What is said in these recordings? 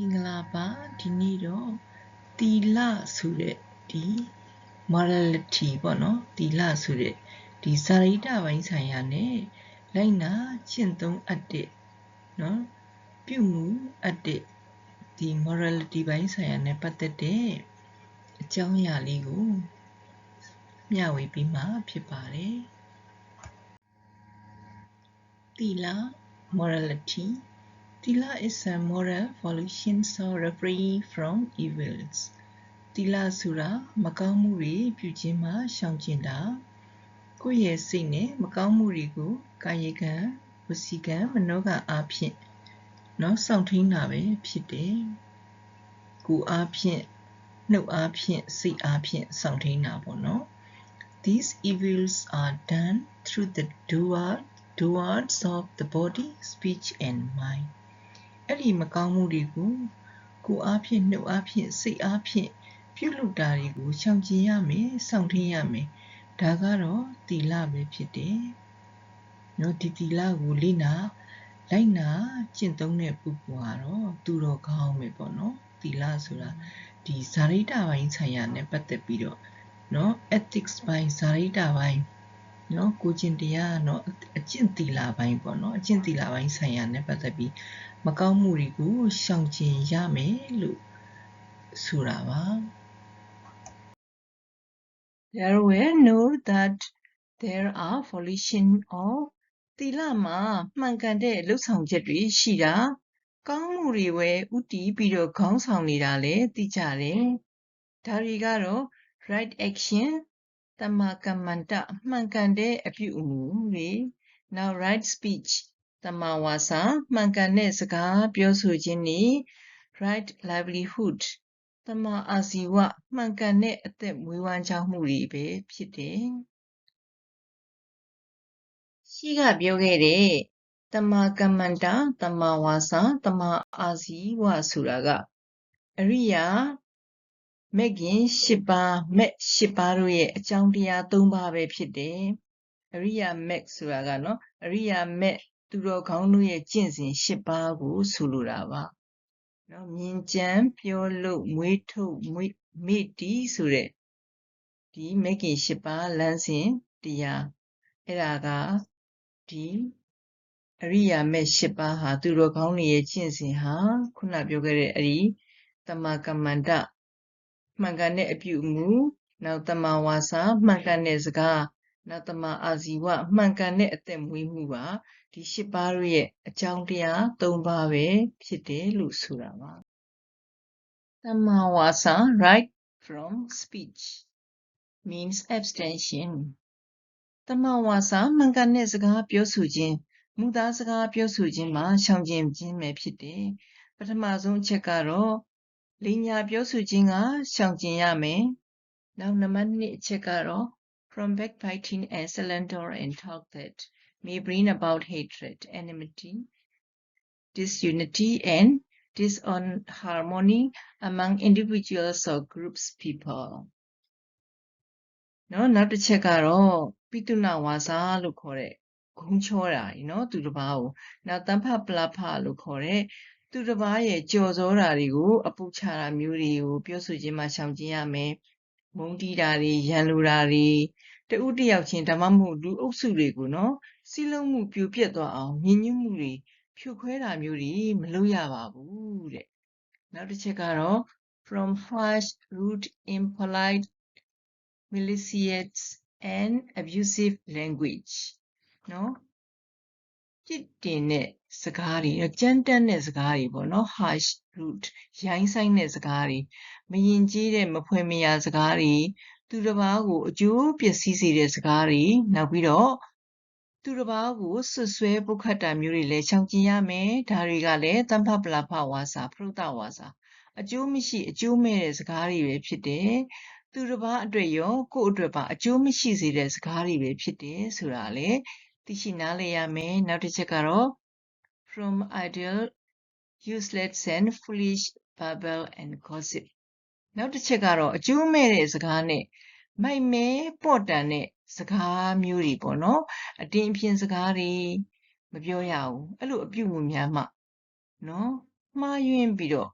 မင်္ဂလာပါဒီနေ့တော့တီလဆိုတဲ့ဒီ morality ပေါ့နော်တီလဆိုတဲ့ဒီဇာရိတပိုင်းဆိုင်ရာ ਨੇ လိုက်နာကျင့်သုံးအပ်တဲ့နော်ပြုမှုအပ်တဲ့ဒီ morality ပိုင်းဆိုင်ရာ ਨੇ ပတ်သက်တဲ့အကြောင်းအရာလေးကိုမျှဝေပြီးမှဖြစ်ပါတယ်တီလ morality Tila is a moral volition so refrain from evils. တီလာဆိုတာမကောင်းမှုတွေပြုခြင်းမှရှောင်ကျဉ်တာကိုယ့်ရဲ့စိတ်နဲ့မကောင်းမှုတွေကိုကာယကံဝစီကံမနောကအားဖြင့်နော်စောင့်ထိန်တာပဲဖြစ်တယ်ကိုအားဖြင့်နှုတ်အားဖြင့်စိတ်အားဖြင့်စောင့်ထိန်တာပေါ့နော် These evils are done through the doer doers of the body speech and mind အဲ့ဒီမကောင်းမှုတွေကိုကိုအားဖြင့်နှုတ်အားဖြင့်စိတ်အားဖြင့်ပြုလုပ်တာတွေကိုရှောင်ကျဉ်ရမယ်စောင့်ထိန်ရမယ်ဒါကတော့တီလပဲဖြစ်တယ်နော်ဒီတီလကိုလိနာလိုက်နာကျင့်သုံးတဲ့ပုဂ္ဂိုလ်ကတော့သူတော်ကောင်းပဲပေါ့နော်တီလဆိုတာဒီဇာရိတပိုင်းဆိုင်ရာနဲ့ပတ်သက်ပြီးတော့နော် ethics ပိုင်းဇာရိတပိုင်းနော်ကိုကျင့်တရားနော်အကျင့်တီလာပိုင်းပေါ့နော်အကျင့်တီလာပိုင်းဆိုင်ရာနဲ့ပတ်သက်ပြီး မကောင်းမှုတွေကိုရှောင်ကျဉ်ရမယ်လို့ဆိုတာပါ There were know that there are volition of တိလမှာမှန်ကန်တဲ့လှုပ်ဆောင်ချက်တွေရှိတာကောင်းမှုတွေပဲဥတီးပြီးတော့ခေါင်းဆောင်နေတာလေသိကြတယ်ဒါတွေကတော့ right action တမကမ္မန္တမှန်ကန်တဲ့အပြုအမူတွေ now right speech တမဝါစာမှန်ကန်တဲ့စကားပြောဆိုခြင်းနေ right livelihood တမအာဇီဝမှန်ကန်တဲ့အသက်မွေးဝမ်းကြောင်းမှုတွေပဲဖြစ်တယ်ရှိကပြောခဲ့တဲ့တမကမ္မန္တတမဝါစာတမအာဇီဝဆိုတာကအရိယာမက်ခင်၈ပါးမက်၈ပါးတို့ရဲ့အကြောင်းတရား၃ပါးပဲဖြစ်တယ်အရိယာမက်ဆိုတာကနော်အရိယာမက် သူတော်ကောင်းတို့ရဲ့ကျင့်စဉ်၈ပါးကိုဆိုလိုတာပါနော်မြင်ကြံပြောလို့မွေးထုတ်မွေးမိတီးဆိုတဲ့ဒီမက်ကင်၈ပါးလမ်းစဉ်တရားအဲ့ဒါကဒီအရိယာမက်၈ပါးဟာသူတော်ကောင်းတွေရဲ့ကျင့်စဉ်ဟာခုနပြောခဲ့တဲ့အဲ့ဒီတမကမန္တမှန်ကန်တဲ့အပြုအမူနောက်တမဝါစာမှန်ကန်တဲ့စကားနောက်တမအာဇီဝမှန်ကန်တဲ့အသက်မွေးမှုပါ ဒီ၈ပါးရဲ့အကြောင်းတရား၃ပါးပဲဖြစ်တယ်လို့ဆိုတာပါတမဝါစာ right from speech means abstention တမဝါစာမှန်ကန်တဲ့စကားပြောဆိုခြင်းမူသားစကားပြောဆိုခြင်းမှာရှောင်ကျဉ်ခြင်းပဲဖြစ်တယ်ပထမဆုံးအချက်ကတော့လိညာပြောဆိုခြင်းကရှောင်ကျဉ်ရမယ်နောက်နံပါတ်2အချက်ကတော့ from backbiting and slander and talk that may bring about hatred enmity disunity and disharmony among individuals or groups people နော်နောက်တစ်ချက်ကတော့ပိတုနာဝါစာလို့ခေါ်တဲ့ဂုံချောတာနော်သူတစ်ပါးကိုနောက်တမ္ဖပလဖလို့ခေါ်တဲ့သူတစ်ပါးရဲ့ကြော်စောတာတွေကိုအပူချတာမျိုးတွေကိုပြောဆိုခြင်းမှရှောင်ကျဉ်ရမယ်မုန်းတီးတာတွေရန်လိုတာတွေတဦးတယောက်ချင်းဒါမှမဟုတ်လူအုပ်စုတွေကိုနော် စီးလုံးမှုပြိုပြက်သွားအောင်ညှဉ်းညူးမှုတွေဖြိုခွဲတာမျိုးတွေမလုပ်ရပါဘူးတဲ့နောက်တစ်ချက်ကတော့ from harsh rude impolite malicious and abusive language နော်ပြစ်တင်တဲ့စကားတွေကြမ်းတမ်းတဲ့စကားတွေပေါ့နော် harsh rude ရိုင်းဆိုင်တဲ့စကားတွေမယဉ်ကျေးတဲ့မဖွယ်မရာစကားတွေသူတစ်ပါးကိုအကျိုးပျက်စီးစေတဲ့စကားတွေနောက်ပြီးတော့ သူတစ်ပါးကိုဆွဆွဲပုတ်ခတ်တာမျိုးတွေလည်းရှောင်ကျဉ်ရမယ်ဒါတွေကလည်းတမ္ဖပလဖဝါစာဖရုဒဝါစာအကျိုးမရှိအကျိုးမဲ့တဲ့စကားတွေပဲဖြစ်တယ်သူတစ်ပါးအတွက်ရောကိုယ့်အတွက်ပါအကျိုးမရှိစေတဲ့စကားတွေပဲဖြစ်တယ်ဆိုတာလေသိရှိနားလည်ရမယ်နောက်တစ်ချက်ကတော့ from ideal useless and foolish babble and gossip နောက်တစ်ချက်ကတော့အကျိုးမဲ့တဲ့စကားနဲ့မိုက်မဲပေါ့တန်တဲ့ စကားမျိုးတွေပေါ့နော်အတင်းအဖျင်းစကားတွေမပြောရဘူးအဲ့လိုအပြုတ်မှုများမှနော်မှားယွင်းပြီးတော့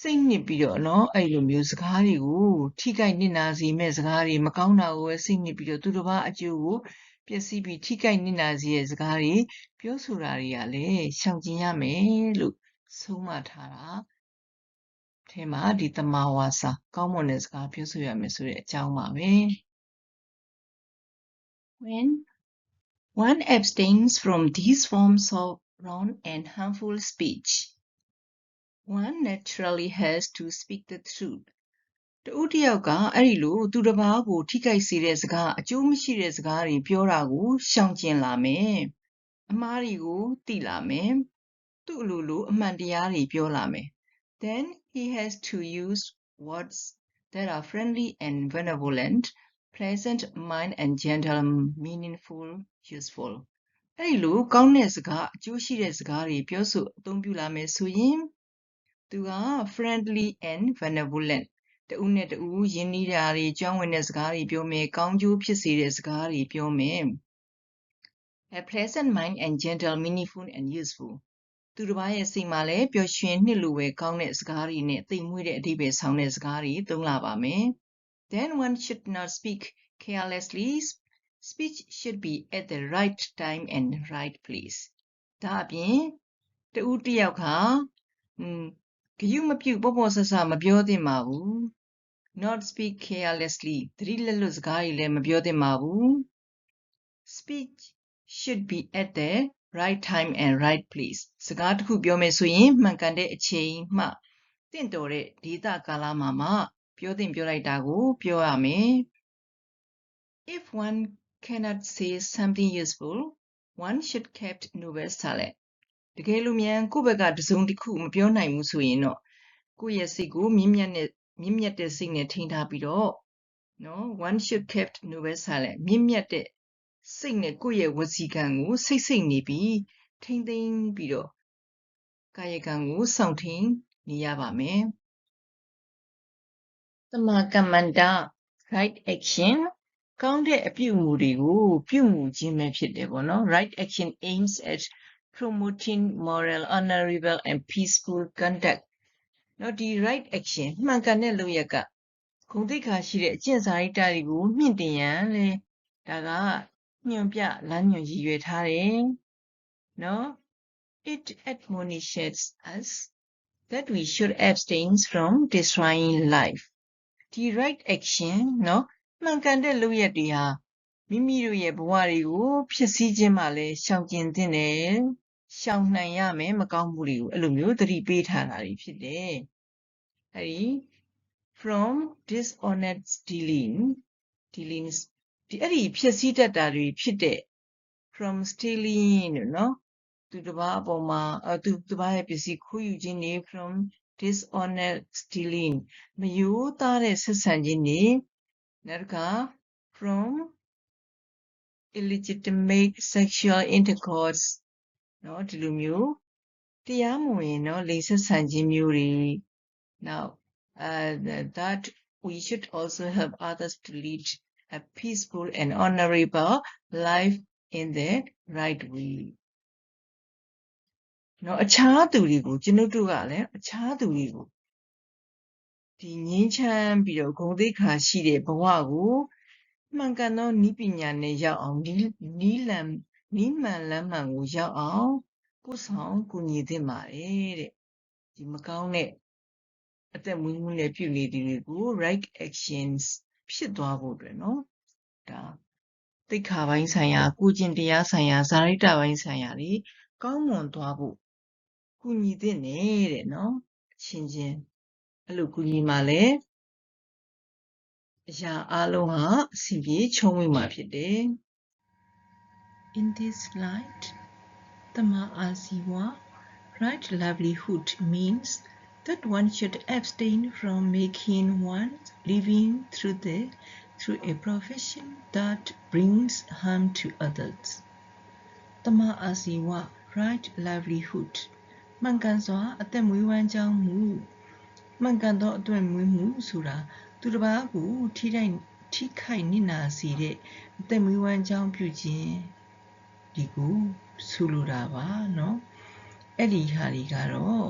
စိတ်နှစ်ပြီးတော့နော်အဲ့လိုမျိုးစကားတွေကိုထိခိုက်နစ်နာစေမဲ့စကားတွေမကောင်းတာကိုပဲစိတ်နှစ်ပြီးတော့သူတစ်ပါးအကျိုးကိုပျက်စီးပြီးထိခိုက်နစ်နာစေတဲ့စကားတွေပြောဆိုတာတွေကလည်းရှောင်ကျဉ်ရမယ်လို့ဆုံးမထားတာ ထဲမှာဒီတမဝါစာကောင်းမွန်တဲ့စကားပြောဆိုရမယ်ဆိုတဲ့အကြောင်းပါပဲ when one abstains from these forms of wrong and harmful speech one naturally has to speak the truth တူတယောက်ကအဲ့ဒီလိုသူတစ်ပါးကိုထိခိုက်စေတဲ့စကားအကျိုးမရှိတဲ့စကားတွေပြောတာကိုရှောင်ကျဉ်လာမယ်အမှားတွေကိုသိလာမယ်သူ့အလိုလိုအမှန်တရားတွေပြောလာမယ် then he has to use words that are friendly and benevolent pleasant mind and gentle meaningful useful အဲ့ဒီလိုကောင်းတဲ့စကားအကျိုးရှိတဲ့စကားတွေပြောဆိုအသုံးပြုလာမယ်ဆိုရင်သူက friendly and benevolent တဦးနဲ့တဦးရင်းနှီးတာတွေကျွမ်းဝင်တဲ့စကားတွေပြောမယ်ကောင်းကျိုးဖြစ်စေတဲ့စကားတွေပြောမယ် a pleasant mind and gentle meaningful and useful သူတစ်ပါးရဲ့စိတ်မှာလည်းပျော်ရွှင်နှစ်လိုပဲကောင်းတဲ့စကားတွေနဲ့သိမ်မွေ့တဲ့အဓိပ္ပာယ်ဆောင်တဲ့စကားတွေသုံးလာပါမယ် then one should not speak carelessly speech should be at the right time and right place ဒါအပြင်တဦးတစ်ယောက်ခါอืมဂယုမပြုတ်ပေါ့ပေါ့ဆဆမပြောသင့်ပါဘူး not speak carelessly သတိလက်လွတ်စကားတွေလည်းမပြောသင့်ပါဘူး speech should be at the right time and right place စကားတစ်ခုပြောမယ်ဆိုရင်မှန်ကန်တဲ့အချိန်မှတင့်တော်တဲ့ဒေသကာလမှာမှပြောသင့်ပြောလိုက်တာကိုပြောရမယ် if one cannot say something useful one should kept novel silent တကယ်လို့မြန်ကိုယ့်ဘက်ကတစုံတစ်ခုမပြောနိုင်ဘူးဆိုရင်တော့ကိုယ့်ရဲ့စိတ်ကိုမြင့်မြတ်နဲ့မြင့်မြတ်တဲ့စိတ်နဲ့ထိန်းထားပြီးတော့နော် one should kept novel silent မြင့်မြတ်တဲ့ စိတ်နဲ့ကိုယ့်ရဲ့ဝစီကံကိုစိတ်စိတ်နေပြီးထိမ့်သိမ်းပြီးတော့ကာယကံကိုစောင့်ထိန်နေရပါမယ်။တမကမ္မန္တ right action ကောင်းတဲ့အပြုအမူတွေကိုပြုမှုခြင်းပဲဖြစ်တယ်ပေါ့နော် right action aims at promoting moral honorable and peaceful conduct နော်ဒီ right action မှန်ကန်တဲ့လုပ်ရက်ကဂုဏ်သိက္ခာရှိတဲ့အကျင့်စာရိတ္တတွေကိုမြင့်တင်ရန်လေဒါက ညွှန်ပြလမ်းညွှန်ရည်ရွယ်ထားတယ်နော် it admonishes us that we should abstain from destroying life ဒီ right action နော်မှန်ကန်တဲ့လုပ်ရက်တွေဟာမိမိတို့ရဲ့ဘဝတွေကိုဖြစ်စည်းခြင်းမှလည်းရှောင်ကျဉ်သင့်တယ်ရှောင်နိုင်ရမယ်မကောင်းမှုတွေကိုအဲ့လိုမျိုးသတိပေးထားတာတွေဖြစ်တယ်အဲ့ဒီ from dishonest dealing dealings ဒီအဲ့ဒီဖြစ်စည်းတတ်တာတွေဖြစ်တဲ့ from stealing လို့နော်သူတစ်ပါးအပေါ်မှာအသူတစ်ပါးရဲ့ပစ္စည်းခိုးယူခြင်းတွေ from dishonest stealing မယိုးသားတဲ့ဆက်ဆံခြင်းတွေနောက်တစ်ခါ from illegitimate sexual intercourse เนาะဒီလိုမျိုးတရားမဝင်เนาะလိင်ဆက်ဆံခြင်းမျိုးတွေ now uh that we should also help others to lead a peaceful and honorable life in the right way နော်အခြားသူတွေကိုကျွန်ုပ်တို့ကလည်းအခြားသူတွေကိုဒီငင်းချမ်းပြီးတော့ဂုံသိက္ခာရှိတဲ့ဘဝကိုမှန်ကန်သောဤပညာနဲ့ရောက်အောင်ဒီနီးလံနီးမှန်လမ်းမှန်ကိုရောက်အောင်ပို့ဆောင်ကူညီသင့်ပါတယ်တဲ့ဒီမကောင်းတဲ့အသက်မွေးမှုနဲ့ပြုနေသူတွေကို right actions ဖြစ်သွားဖို့အတွက်နော်ဒါသိက္ခာပိုင်းဆိုင်ရာကုကျင့်တရားဆိုင်ရာဇာရိတပိုင်းဆိုင်ရာတွေကောင်းမွန်သွားဖို့ကူညီသင့်တယ်တဲ့နော်အချင်းချင်းအဲ့လိုကူညီမှလည်းအရာအလုံးဟာအစီပြေချုံးဝင်မှာဖြစ်တယ် In this light Tama Asiwa right livelihood means that one should abstain from making one's living through the through a profession that brings harm to others. Tama Asiwa right livelihood မှန်ကန်စွာအသက်မွေးဝမ်းကြောင်းမှုမှန်ကန်သောအသွင်မွေးမှုဆိုတာသူတစ်ပါးကိုထိခိုက်ထိခိုက်နစ်နာစေတဲ့အသက်မွေးဝမ်းကြောင်းပြုခြင်းဒီကိုဆိုလိုတာပါเนาะအဲ့ဒီဟာတွေကတော့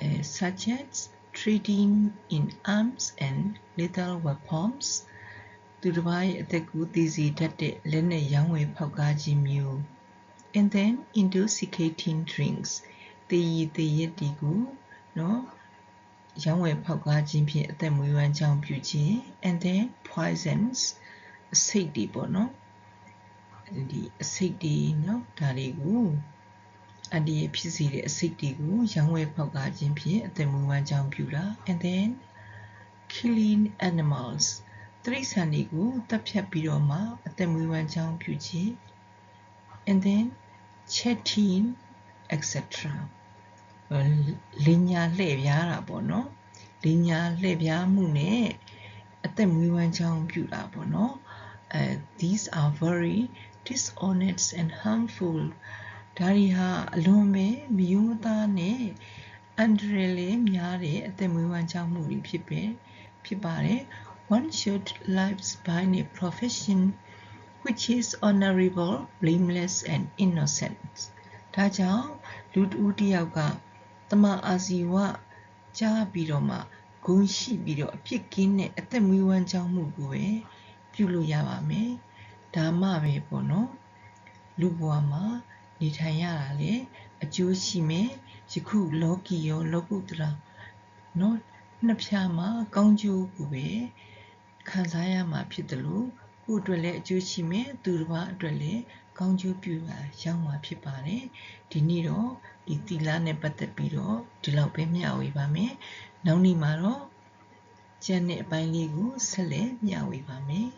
အဲ such as trading in arms and lethal weapons သူတစ်ပါးရဲ့အသက်ကိုသိစေတတ်တဲ့လက်နက်ရောင်းဝယ်ဖောက်ကားခြင်းမျိုး and then intoxicating drinks တေးရည်တေးရက်တီကိုနော်ရောင်းဝယ်ဖောက်ကားခြင်းဖြင့်အသက်မွေးဝမ်းကြောင်းပြုခြင်း and then poisons အဆိပ်တွေပေါ့နော်ဒီအဆိပ်တွေနော်ဒါတွေကို အန္တရာယ်ဖြစ်စေတဲ့အဆိပ်တွေကိုရောင်းဝယ်ဖောက်ကားခြင်းဖြင့်အသက်မွေးဝမ်းကြောင်းပြုတာ and then killing animals တိရစ္ဆာန်တွေကိုတပ်ဖြတ်ပြီးတော့မှအသက်မွေးဝမ်းကြောင်းပြုခြင်း and then chatting etc လင်ညာလှည့်ပြားတာပေါ့နော်လင်ညာလှည့်ပြားမှုနဲ့အသက်မွေးဝမ်းကြောင်းပြုတာပေါ့နော်အဲ these are very dishonest and harmful ဒါတွေဟာအလွန်ပဲမယုံမသားနဲ့အန္တရာယ်လေးများတဲ့အသက်မွေးဝမ်းကြောင်းမှုတွေဖြစ်ပဲဖြစ်ပါတယ် one should live by a profession which is honorable blameless and innocent ဒါကြောင့်လူတဦးတစ်ယောက်ကတမအာဇီဝကြားပြီးတော့မှဂုဏ်ရှိပြီးတော့အဖြစ်ကင်းတဲ့အသက်မွေးဝမ်းကြောင်းမှုကိုပဲပြုလို့ရပါမယ်ဒါမှပဲပေါ့နော်လူဘဝမှာ နေထိုင်ရတာလေအကျိုးရှိမယ်ယခုလောကီရောလောကုတ္တရာနော်နှစ်ဖြာမှာကောင်းကျိုးကိုပဲခံစားရမှာဖြစ်တယ်လို့ကိုယ်အတွက်လည်းအကျိုးရှိမယ်သူတစ်ပါးအတွက်လည်းကောင်းကျိုးပြုပါရောက်မှာဖြစ်ပါတယ်ဒီနေ့တော့ဒီသီလနဲ့ပတ်သက်ပြီးတော့ဒီလောက်ပဲမျှဝေပါမယ်နောက်နေ့မှာတော့ကျန်တဲ့အပိုင်းလေးကိုဆက်လက်မျှဝေပါမယ်